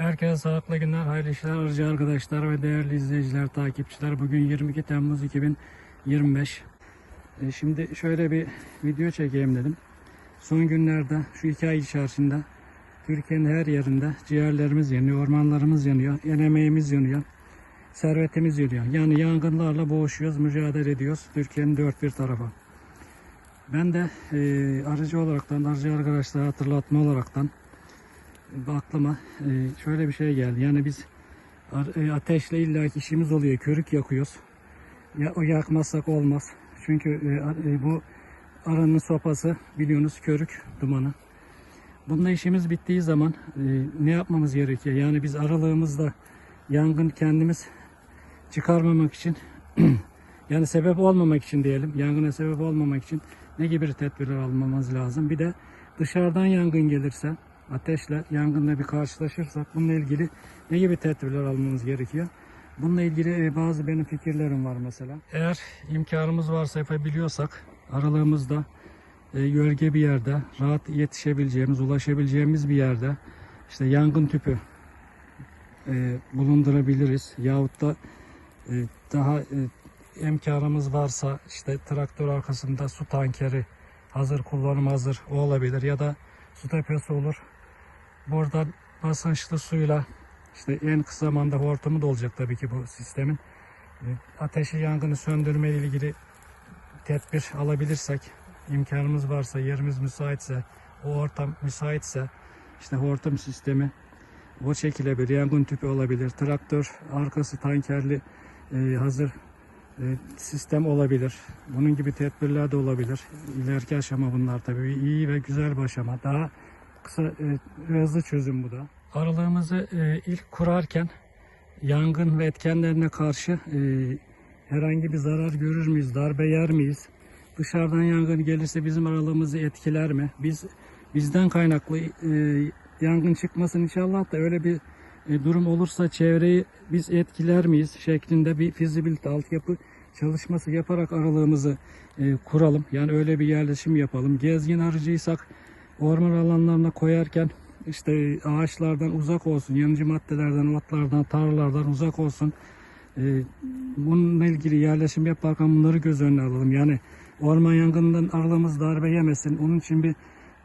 Herkese sağlıklı günler, hayırlı işler, arıcı arkadaşlar ve değerli izleyiciler, takipçiler. Bugün 22 Temmuz 2025. E, Şimdi şöyle bir video çekeyim dedim. Son günlerde, şu iki ay içerisinde Türkiye'nin her yerinde ciğerlerimiz yanıyor, ormanlarımız yanıyor, el emeğimiz yanıyor, servetimiz yanıyor. Yani yangınlarla boğuşuyoruz, mücadele ediyoruz Türkiye'nin dört bir tarafa. Ben de e, arıcı olaraktan, arıcı arkadaşlara hatırlatma olaraktan aklıma e, şöyle bir şey geldi. Yani biz e, ateşle illaki işimiz oluyor. Körük yakıyoruz. Ya, o yakmazsak olmaz. Çünkü e, bu aranın sopası biliyorsunuz körük dumanı. Bununla işimiz bittiği zaman ne yapmamız gerekiyor? Yani biz aralığımızda yangın kendimiz çıkarmamak için yani sebep olmamak için diyelim. Yangına sebep olmamak için ne gibi tedbirler almamız lazım? Bir de dışarıdan yangın gelirse ateşle yangınla bir karşılaşırsak bununla ilgili ne gibi tedbirler almamız gerekiyor? Bununla ilgili e, bazı benim fikirlerim var mesela. Eğer imkanımız varsa yapabiliyorsak aralığımızda e, gölge bir yerde rahat yetişebileceğimiz, ulaşabileceğimiz bir yerde işte yangın tüpü e, bulundurabiliriz. Yahut da e, daha e, imkanımız varsa işte traktör arkasında su tankeri hazır kullanım hazır o olabilir ya da su deposu olur. Buradan basınçlı suyla işte en kısa zamanda hortumu da olacak tabii ki bu sistemin. E, Ateşi yangını söndürme ile ilgili tedbir alabilirsek imkanımız varsa yerimiz müsaitse o ortam müsaitse işte hortum sistemi o çekilebilir. Yangın tüpü olabilir. Traktör arkası tankerli e, hazır e, sistem olabilir. Bunun gibi tedbirler de olabilir. İleriki aşama bunlar tabii. iyi ve güzel bir aşama. Daha kısa e, hızlı çözüm bu da. Aralığımızı e, ilk kurarken yangın ve etkenlerine karşı e, herhangi bir zarar görür müyüz? Darbe yer miyiz? Dışarıdan yangın gelirse bizim aralığımızı etkiler mi? Biz bizden kaynaklı e, yangın çıkmasın inşallah da öyle bir durum olursa çevreyi biz etkiler miyiz şeklinde bir fizibilite altyapı çalışması yaparak aralığımızı e, kuralım. Yani öyle bir yerleşim yapalım. Gezgin arıcıysak orman alanlarına koyarken işte ağaçlardan uzak olsun, yanıcı maddelerden, otlardan, tarlalardan uzak olsun. E, bununla ilgili yerleşim yaparken bunları göz önüne alalım. Yani orman yangından aralığımız darbe yemesin. Onun için bir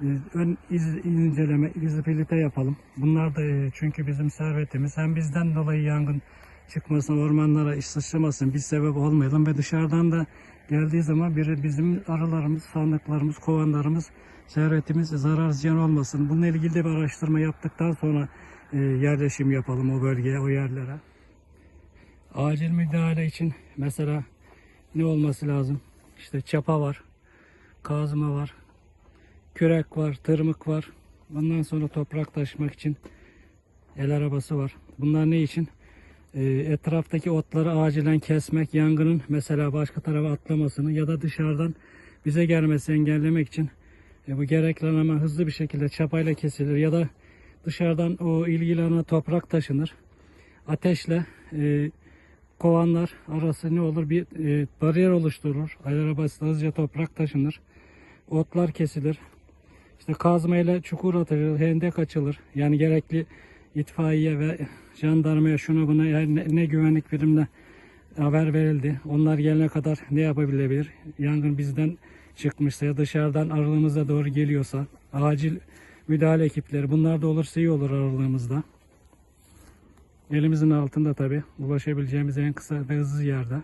e, ön iz, inceleme, fizibilite yapalım. Bunlar da e, çünkü bizim servetimiz. Hem bizden dolayı yangın çıkmasın, ormanlara iş sıçramasın, biz sebep olmayalım ve dışarıdan da geldiği zaman bir bizim arılarımız, sandıklarımız, kovanlarımız, servetimiz zarar ziyan olmasın. Bununla ilgili de bir araştırma yaptıktan sonra e, yerleşim yapalım o bölgeye, o yerlere. Acil müdahale için mesela ne olması lazım? İşte çapa var, kazma var, kürek var, tırmık var. Bundan sonra toprak taşımak için el arabası var. Bunlar ne için? Ee, etraftaki otları acilen kesmek, yangının mesela başka tarafa atlamasını ya da dışarıdan bize gelmesi engellemek için e, bu gerekli ama hızlı bir şekilde çapayla kesilir ya da dışarıdan o ilgili alana toprak taşınır. Ateşle e, kovanlar arası ne olur? Bir e, bariyer oluşturulur. El arabasıyla hızlıca toprak taşınır. Otlar kesilir. İşte kazmayla çukur atılır, hendek açılır. Yani gerekli itfaiye ve jandarmaya şuna buna yani ne, ne güvenlik birimine haber verildi. Onlar gelene kadar ne yapabilebilir? Yangın bizden çıkmışsa ya dışarıdan aralığımıza doğru geliyorsa acil müdahale ekipleri bunlar da olursa iyi olur aralığımızda. Elimizin altında tabi ulaşabileceğimiz en kısa ve hızlı yerde.